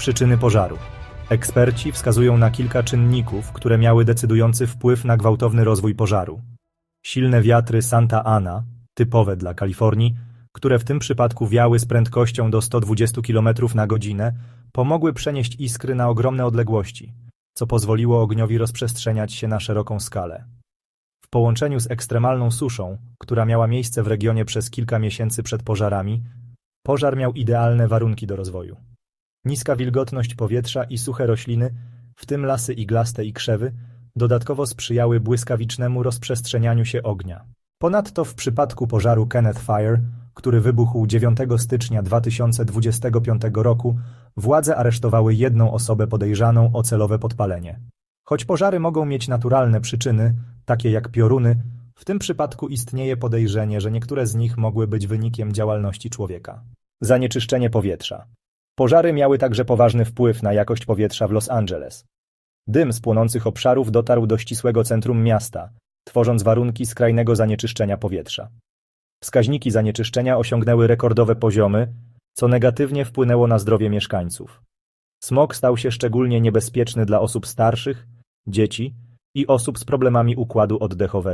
Przyczyny pożaru. Eksperci wskazują na kilka czynników, które miały decydujący wpływ na gwałtowny rozwój pożaru. Silne wiatry Santa Ana, typowe dla Kalifornii, które w tym przypadku wiały z prędkością do 120 km na godzinę, pomogły przenieść iskry na ogromne odległości, co pozwoliło ogniowi rozprzestrzeniać się na szeroką skalę. W połączeniu z ekstremalną suszą, która miała miejsce w regionie przez kilka miesięcy przed pożarami, pożar miał idealne warunki do rozwoju. Niska wilgotność powietrza i suche rośliny, w tym lasy iglaste i krzewy, dodatkowo sprzyjały błyskawicznemu rozprzestrzenianiu się ognia. Ponadto w przypadku pożaru Kenneth Fire, który wybuchł 9 stycznia 2025 roku, władze aresztowały jedną osobę podejrzaną o celowe podpalenie. Choć pożary mogą mieć naturalne przyczyny, takie jak pioruny, w tym przypadku istnieje podejrzenie, że niektóre z nich mogły być wynikiem działalności człowieka. Zanieczyszczenie powietrza. Pożary miały także poważny wpływ na jakość powietrza w Los Angeles. Dym z płonących obszarów dotarł do ścisłego centrum miasta, tworząc warunki skrajnego zanieczyszczenia powietrza. Wskaźniki zanieczyszczenia osiągnęły rekordowe poziomy, co negatywnie wpłynęło na zdrowie mieszkańców. Smog stał się szczególnie niebezpieczny dla osób starszych, dzieci i osób z problemami układu oddechowego.